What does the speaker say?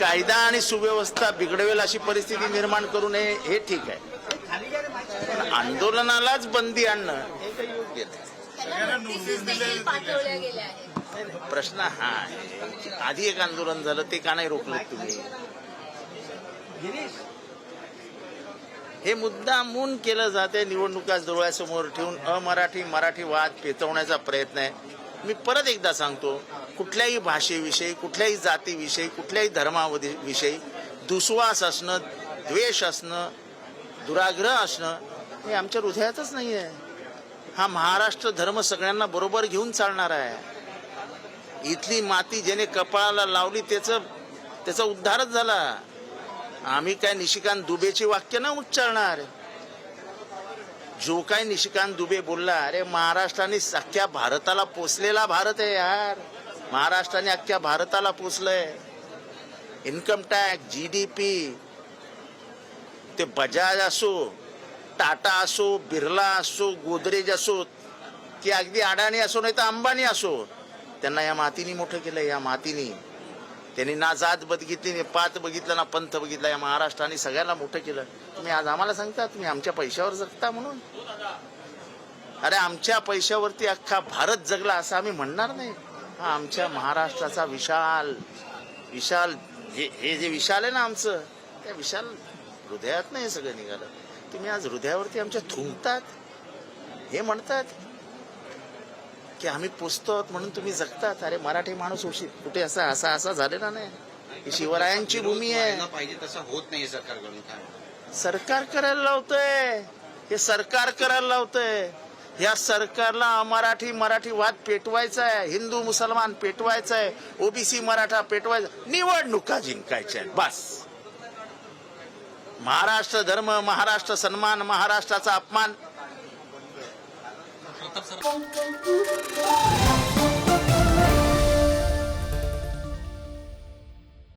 कायदा आणि सुव्यवस्था बिघडवेल अशी परिस्थिती निर्माण करू नये हे ठीक आहे. पण आंदोलनालाच बंदी आणणं हे काही योग्य प्रश्न हा आहे. आधी एक आंदोलन झालं ते का नाही रोखलं तुम्ही? हे मुद्दामून केलं जाते निवडणुका डोळ्यासमोर ठेवून अमराठी मराठी वाद पेटवण्याचा प्रयत्न आहे. मी परत एकदा सांगतो कुठल्याही भाषेविषयी कुठल्याही जातीविषयी कुठल्याही धर्माविषयी दुस्वास असणं द्वेष असणं दुराग्रह असणं हे आमच्या हृदयातच नाही आहे. हा महाराष्ट्र धर्म सगळ्यांना बरोबर घेऊन चालणार आहे. इथली माती ज्याने कपाळाला लावली त्याचं त्याचा उद्धारच झाला. आम्ही काय निशिकांत दुबेची वाक्य ना उच्चारणार? जो काय निशिकांत दुबे बोलला अरे महाराष्ट्राने अख्ख्या भारताला पोचलेला भारत आहे यार. महाराष्ट्राने अख्ख्या भारताला पोचलंय income tax G D P ते बजाज असो टाटा असो बिर्ला असो गोदरेज असो की अगदी अडाणी असो नाही तर अंबानी असो. त्यांना या मातीने मोठं केलं या मातीने. त्यांनी ना जात बघितली नाही पात बघितलं ना पंथ बघितला. या महाराष्ट्राने सगळ्यांना मोठं केलं. तुम्ही आज आम्हाला सांगता तुम्ही आमच्या पैशावर जगता म्हणून. अरे आमच्या पैशावरती अख्खा भारत जगला असं आम्ही म्हणणार नाही. हा आमच्या महाराष्ट्राचा विशाल विशाल हे हे जे विशाल आहे ना आमचं त्या विशाल हृदयात नाही सगळं निघालं. तुम्ही आज हृदयावरती आमच्या थुंकतात. हे म्हणतात की आम्ही पोचतो म्हणून तुम्ही जगतात. अरे मराठी माणूस उशीर कुठे असा असा असा झालेला नाही. ही शिवरायांची भूमी आहे. पाहिजे तसं होत नाही सरकारकडून काय. सरकार करायला लावतंय. हे सरकार करायला लावतंय. या सरकारला मराठी मराठी वाद पेटवायचा आहे. हिंदू मुसलमान पेटवायचा आहे. ओबीसी मराठा पेटवायचा निवडणुका जिंकायच्या बस. महाराष्ट्र धर्म महाराष्ट्र सन्मान महाराष्ट्राचा अपमान. tetap serem